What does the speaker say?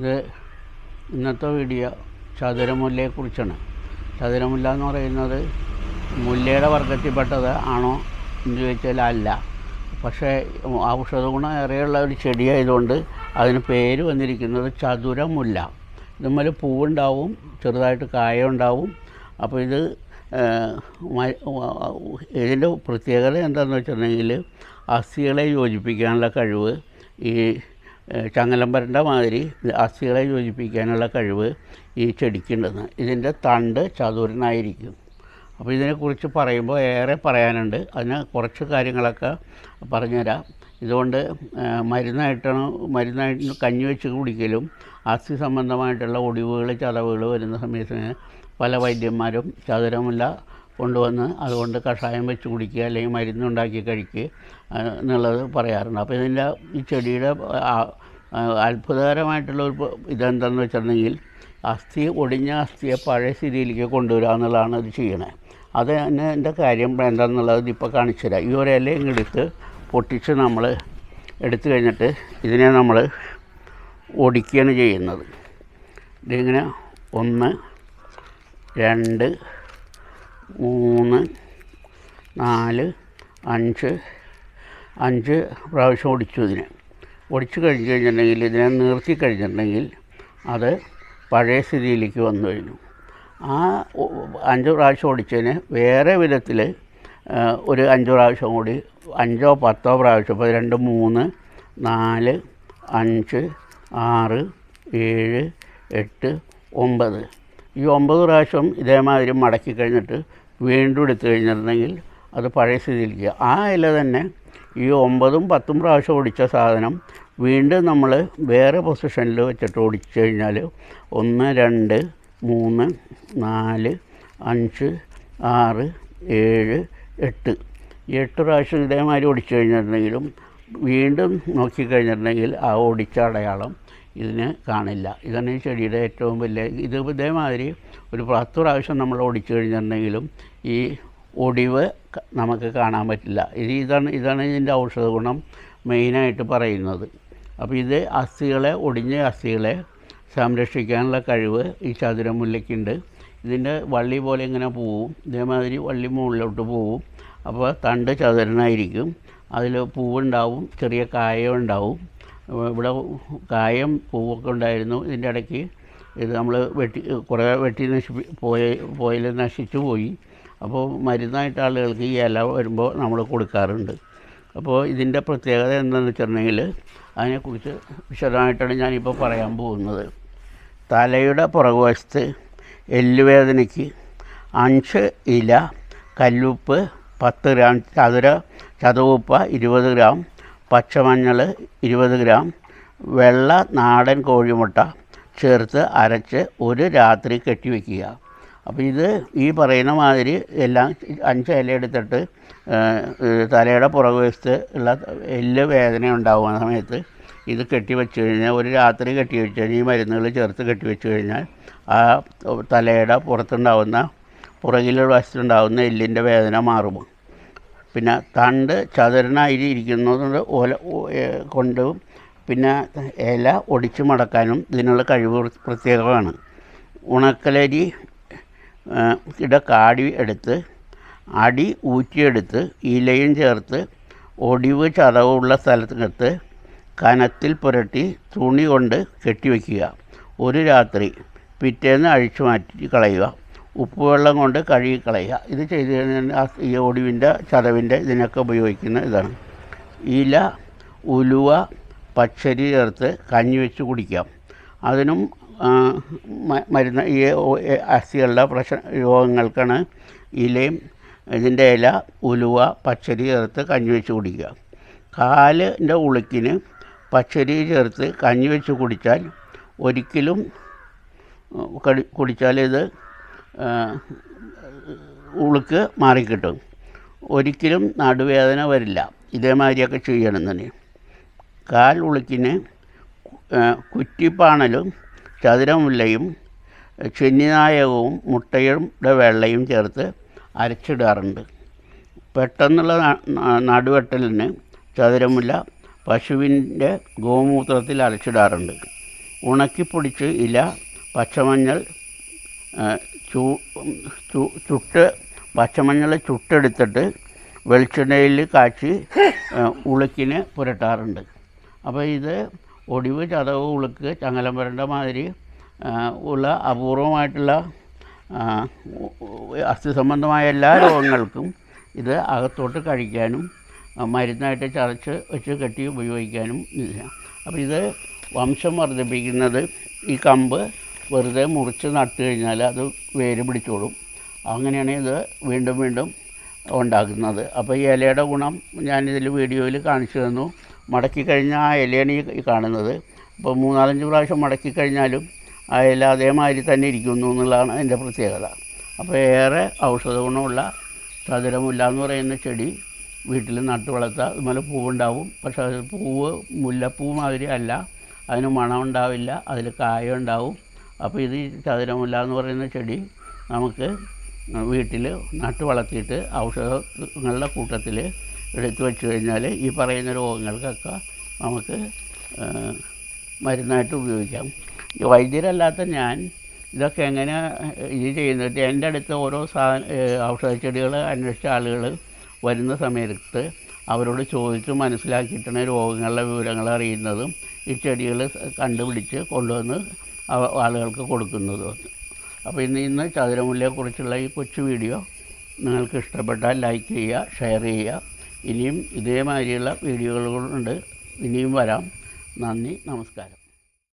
ഇത് ഇന്നത്തെ വീഡിയോ ചതുരമുല്ലയെക്കുറിച്ചാണ്. ചതുരമുല്ല എന്ന് പറയുന്നത് മുല്ലയുടെ വർഗത്തിൽപ്പെട്ടത് ആണോ എന്ന് ചോദിച്ചാൽ അല്ല. പക്ഷേ ഔഷധ ഗുണം ഏറെയുള്ള ഒരു ചെടിയായതുകൊണ്ട് അതിന് പേര് വന്നിരിക്കുന്നത് ചതുരമുല്ല. ഇതുമ്മേൽ പൂവുണ്ടാവും ചെറുതായിട്ട് കായ ഉണ്ടാവും അപ്പോൾ ഇത് ഇതിന്റെ പ്രത്യേകത എന്താണെന്ന് വെച്ചിട്ടുണ്ടെങ്കിൽ അസ്ഥികളെ യോജിപ്പിക്കാനുള്ള കഴിവ് ഈ ചങ്ങലമ്പരന്റെ മാതിരി അസ്ഥികളെ യോജിപ്പിക്കാനുള്ള കഴിവ് ഈ ചെടിക്കുണ്ടെന്ന്. ഇതിന്റെ തണ്ട് ചതുരനായിരിക്കും. അപ്പോൾ ഇതിനെക്കുറിച്ച് പറയുമ്പോൾ ഏറെ പറയാനുണ്ട്. അതിന് കുറച്ച് കാര്യങ്ങളൊക്കെ പറഞ്ഞുതരാം. ഇതുകൊണ്ട് മരുന്നായിട്ടാണ് മരുന്നായിട്ട് കഞ്ഞി വെച്ച് കുടിക്കലും അസ്ഥി സംബന്ധമായിട്ടുള്ള ഒടിവുകൾ ചതവുകൾ വരുന്ന സമയത്ത് പല വൈദ്യന്മാരും ചതുരമുല്ല കൊണ്ടുവന്ന് അതുകൊണ്ട് കഷായം വെച്ച് കുടിക്കുക അല്ലെങ്കിൽ മരുന്നുണ്ടാക്കി കഴിക്കുക എന്നുള്ളത് പറയാറുണ്ട്. അപ്പോൾ ഇതിന്റെ ഈ ചെടിയുടെ അത്ഭുതകരമായിട്ടുള്ള ഒരു ഇതെന്താണെന്ന് വെച്ചിട്ടുണ്ടെങ്കിൽ അസ്ഥി ഒടിഞ്ഞ അസ്ഥിയെ പഴയ സ്ഥിതിയിലേക്ക് കൊണ്ടുവരിക എന്നുള്ളതാണ് ഇത് ചെയ്യണേ. അത് എന്റെ കാര്യം എന്താണെന്നുള്ളത് ഇപ്പോൾ കാണിച്ചു തരാം. ഈ ഒരു ഇലയും എടുത്ത് പൊട്ടിച്ച് നമ്മൾ എടുത്തു കഴിഞ്ഞിട്ട് ഇതിനെ നമ്മൾ ഒടിക്കുകയാണ് ചെയ്യുന്നത്. ഇതിങ്ങനെ ഒന്ന് രണ്ട് മൂന്ന് നാല് അഞ്ച് അഞ്ച് പ്രാവശ്യം ഒടിച്ചു ഇതിനെ. ഒടിച്ചു കഴിഞ്ഞ് കഴിഞ്ഞിട്ടുണ്ടെങ്കിൽ ഇതിനെ നിർത്തി കഴിഞ്ഞിട്ടുണ്ടെങ്കിൽ അത് പഴയ സ്ഥിതിയിലേക്ക് വന്നു കഴിഞ്ഞു. ആ അഞ്ച് പ്രാവശ്യം ഓടിച്ചതിന് വേറെ വിധത്തിൽ ഒരു അഞ്ച് പ്രാവശ്യം കൂടി അഞ്ചോ പത്തോ പ്രാവശ്യം ഇപ്പോൾ രണ്ട് മൂന്ന് നാല് അഞ്ച് ആറ് ഏഴ് എട്ട് ഒമ്പത് ഈ ഒമ്പത് പ്രാവശ്യം ഇതേമാതിരി മടക്കി കഴിഞ്ഞിട്ട് വീണ്ടും എടുത്തു കഴിഞ്ഞിട്ടുണ്ടെങ്കിൽ അത് പഴയ സ്ഥിതിയിലേക്ക് ആ ഇല തന്നെ ഈ ഒമ്പതും പത്തും പ്രാവശ്യം ഓടിച്ച സാധനം വീണ്ടും നമ്മൾ വേറെ പൊസിഷനിൽ വെച്ചിട്ട് ഓടിച്ചു കഴിഞ്ഞാൽ ഒന്ന് രണ്ട് മൂന്ന് നാല് അഞ്ച് ആറ് ഏഴ് എട്ട്. എട്ട് പ്രാവശ്യം ഇതേമാതിരി ഓടിച്ചു കഴിഞ്ഞിട്ടുണ്ടെങ്കിലും വീണ്ടും നോക്കിക്കഴിഞ്ഞിട്ടുണ്ടെങ്കിൽ ആ ഓടിച്ച അടയാളം ഇതിന് കാണില്ല. ഇതാണ് ഈ ചെടിയുടെ ഏറ്റവും വലിയ ഇത് ഇതേമാതിരി ഒരു പത്ത് പ്രാവശ്യം നമ്മൾ ഓടിച്ചു കഴിഞ്ഞിട്ടുണ്ടെങ്കിലും ഈ ഒടിവ് നമുക്ക് കാണാൻ പറ്റില്ല. ഇത് ഇതാണ് ഇതാണ് ഇതിന്റെ ഔഷധ ഗുണം മെയിനായിട്ട് പറയുന്നത്. അപ്പോൾ ഇത് അസ്ഥികളെ ഒടിഞ്ഞ അസ്ഥികളെ സംരക്ഷിക്കാനുള്ള കഴിവ് ഈ ചതുരമുല്ലയ്ക്കുണ്ട്. ഇതിന്റെ വള്ളി പോലെ ഇങ്ങനെ പോവും. ഇതേമാതിരി വള്ളി മുകളിലോട്ട് പോവും. അപ്പോൾ തണ്ട് ചതുരനായിരിക്കും. അതിൽ പൂവുണ്ടാവും ചെറിയ കായം ഉണ്ടാവും ഇവിടെ കായം പൂവൊക്കെ ഉണ്ടായിരുന്നു. ഇതിന്റെ ഇടയ്ക്ക് ഇത് നമ്മൾ വെട്ടി കുറേ വെട്ടി നശിപ്പി പോയ പോയിൽ നശിച്ചു പോയി. അപ്പോൾ മരുന്നായിട്ട് ആളുകൾക്ക് ഈ ഇല വരുമ്പോൾ നമ്മൾ കൊടുക്കാറുണ്ട്. അപ്പോൾ ഇതിന്റെ പ്രത്യേകത എന്താണെന്ന് വെച്ചിട്ടുണ്ടെങ്കിൽ അതിനെക്കുറിച്ച് വിശദമായിട്ടാണ് ഞാനിപ്പോൾ പറയാൻ പോകുന്നത്. തലയുടെ പുറകുവശത്ത് എല്ലുവേദനയ്ക്ക് അഞ്ച് ഇല കല്ലുപ്പ് പത്ത് ഗ്രാം ചതുര ചതവുപ്പ ഇരുപത് ഗ്രാം പച്ചമഞ്ഞൾ ഇരുപത് ഗ്രാം വെള്ള നാടൻ കോഴിമുട്ട ചേർത്ത് അരച്ച് ഒരു രാത്രി കെട്ടിവെക്കുക. അപ്പോൾ ഇത് ഈ പറയുന്ന മാതിരി എല്ലാം അഞ്ച് ഇല എടുത്തിട്ട് തലയുടെ പുറകുവശത്ത് ഉള്ള എല്ല് വേദന ഉണ്ടാകുന്ന സമയത്ത് ഇത് കെട്ടിവെച്ച് കഴിഞ്ഞാൽ ഒരു രാത്രി കെട്ടിവെച്ച് കഴിഞ്ഞാൽ ഈ മരുന്നുകൾ ചേർത്ത് കെട്ടിവെച്ച് കഴിഞ്ഞാൽ ആ തലയുടെ പുറത്തുണ്ടാവുന്ന പുറകിലുള്ള വശത്തുണ്ടാവുന്ന എല്ലിന്റെ വേദന മാറും. പിന്നെ തണ്ട് ചതുരനായി ഇരിക്കുന്നത് ഓല കൊണ്ട് പിന്നെ ഇല ഒടിച്ചു മടക്കാനും ഇതിനുള്ള കഴിവ് പ്രത്യേകമാണ്. ഉണക്കലരി ഇട കാടി എടുത്ത് അടി ഊറ്റിയെടുത്ത് ഇലയും ചേർത്ത് ഒടിവ് ചതവുള്ള സ്ഥലത്തിനകത്ത് കനത്തിൽ പുരട്ടി തുണി കൊണ്ട് കെട്ടിവെക്കുക. ഒരു രാത്രി പിറ്റേന്ന് അഴിച്ചു മാറ്റി കളയുക. ഉപ്പുവെള്ളം കൊണ്ട് കഴുകി കളയുക ഇത് ചെയ്ത് കഴിഞ്ഞാൽ ആ ഈ ഒടിവിന്റെ ചതവിന്റെ ഇതിനൊക്കെ ഉപയോഗിക്കുന്ന ഇതാണ്. ഇല ഉലുവ പച്ചരി ചേർത്ത് കഞ്ഞി വെച്ച് കുടിക്കാം. അതിനും മരുന്ന് ഈ അസ്ഥികളുടെ പ്രശ്ന രോഗങ്ങൾക്കാണ് ഇലയും ഇതിന്റെ ഇല ഉലുവ പച്ചരി ചേർത്ത് കഞ്ഞി വെച്ച് കുടിക്കുക. കാലിന്റെ ഉളുക്കിന് പച്ചരി ചേർത്ത് കഞ്ഞി വെച്ച് കുടിച്ചാൽ ഒരിക്കലും കുടിച്ചാൽ ഇത് ഉളുക്ക് മാറിക്കിട്ടും. ഒരിക്കലും നടുവേദന വരില്ല. ഇതേമാതിരിയൊക്കെ ചെയ്യണം തന്നെ. കാൽ ഉളുക്കിന് കുറ്റിപ്പാണലും ചതുരമുല്ലയും ചെന്നിനായകവും മുട്ടയുടെ വെള്ളയും ചേർത്ത് അരച്ചിടാറുണ്ട്. പെട്ടെന്നുള്ള നടുവെട്ടലിന് ചതുരമുല്ല പശുവിന്റെ ഗോമൂത്രത്തിൽ അരച്ചിടാറുണ്ട്. ഉണക്കിപ്പൊടിച്ച് ഇല പച്ചമഞ്ഞൾ ചുട്ട് പച്ചമഞ്ഞൾ ചുട്ടെടുത്തിട്ട് വെളിച്ചെണ്ണയിൽ കാച്ചി ഉളുക്കിന് പുരട്ടാറുണ്ട്. അപ്പോൾ ഇത് ഒടിവ് ചതവ് ഉളുക്ക് ചങ്ങലം പുരണ്ട മാതിരി ഉള്ള അപൂർവമായിട്ടുള്ള അസ്ഥി സംബന്ധമായ എല്ലാ രോഗങ്ങൾക്കും ഇത് അകത്തോട്ട് കഴിക്കാനും മരുന്നായിട്ട് ചതച്ച് വെച്ച് കെട്ടി ഉപയോഗിക്കാനും ഇല്ല. അപ്പോൾ ഇത് വംശം വർദ്ധിപ്പിക്കുന്നത് ഈ കമ്പ് വെറുതെ മുറിച്ച് നട്ട് കഴിഞ്ഞാൽ അത് വേര് പിടിച്ചോളും. അങ്ങനെയാണ് ഇത് വീണ്ടും വീണ്ടും ഉണ്ടാക്കുന്നത് അപ്പോൾ ഈ ഇലയുടെ ഗുണം ഞാനിതിൽ വീഡിയോയിൽ കാണിച്ചു തന്നു. മടക്കി കഴിഞ്ഞാൽ ആ ഇലയാണ് ഈ കാണുന്നത്. അപ്പോൾ മൂന്നാലഞ്ച് പ്രാവശ്യം മടക്കി കഴിഞ്ഞാലും ആ ഇല അതേമാതിരി തന്നെ ഇരിക്കുന്നു എന്നുള്ളതാണ് അതിന്റെ പ്രത്യേകത. അപ്പോൾ ഏറെ ഔഷധ ഗുണമുള്ള ചതുരമുല്ല എന്ന് പറയുന്ന ചെടി വീട്ടിൽ നട്ടു വളർത്താം. അതുപോലെ പൂവുണ്ടാവും. പക്ഷേ അത് പൂവ് മുല്ലപ്പൂ മാതിരി അല്ല. അതിന് മണം ഉണ്ടാവില്ല അതിൽ കായ ഉണ്ടാവും. അപ്പോൾ ഇത് ചതുരമുല്ല എന്ന് പറയുന്ന ചെടി നമുക്ക് വീട്ടിൽ നട്ടു വളർത്തിയിട്ട് ഔഷധങ്ങളുടെ കൂട്ടത്തിൽ എടുത്തു വെച്ച് കഴിഞ്ഞാൽ ഈ പറയുന്ന രോഗങ്ങൾക്കൊക്കെ നമുക്ക് മരുന്നായിട്ട് ഉപയോഗിക്കാം. വൈദ്യരല്ലാത്ത ഞാൻ ഇതൊക്കെ എങ്ങനെ ഇത് ചെയ്യുന്നത് എന്റെ അടുത്ത് ഓരോ സാധന ഔഷധ ചെടികൾ അന്വേഷിച്ച ആളുകൾ വരുന്ന സമയത്ത് അവരോട് ചോദിച്ച് മനസ്സിലാക്കിയിട്ടാണ് രോഗങ്ങളുടെ വിവരങ്ങൾ അറിയുന്നതും ഈ ചെടികൾ കണ്ടുപിടിച്ച് കൊണ്ടുവന്ന് ആളുകൾക്ക് കൊടുക്കുന്നതും. അപ്പോൾ ഇന്ന് ഇന്ന് ചതുരമുല്ലയെക്കുറിച്ചുള്ള ഈ കൊച്ചു വീഡിയോ നിങ്ങൾക്ക് ഇഷ്ടപ്പെട്ടാൽ ലൈക്ക് ചെയ്യുക ഷെയർ ചെയ്യുക. ഇനിയും ഇതേമാതിരിയുള്ള വീഡിയോകളുണ്ട് ഇനിയും വരാം. നന്ദി നമസ്കാരം.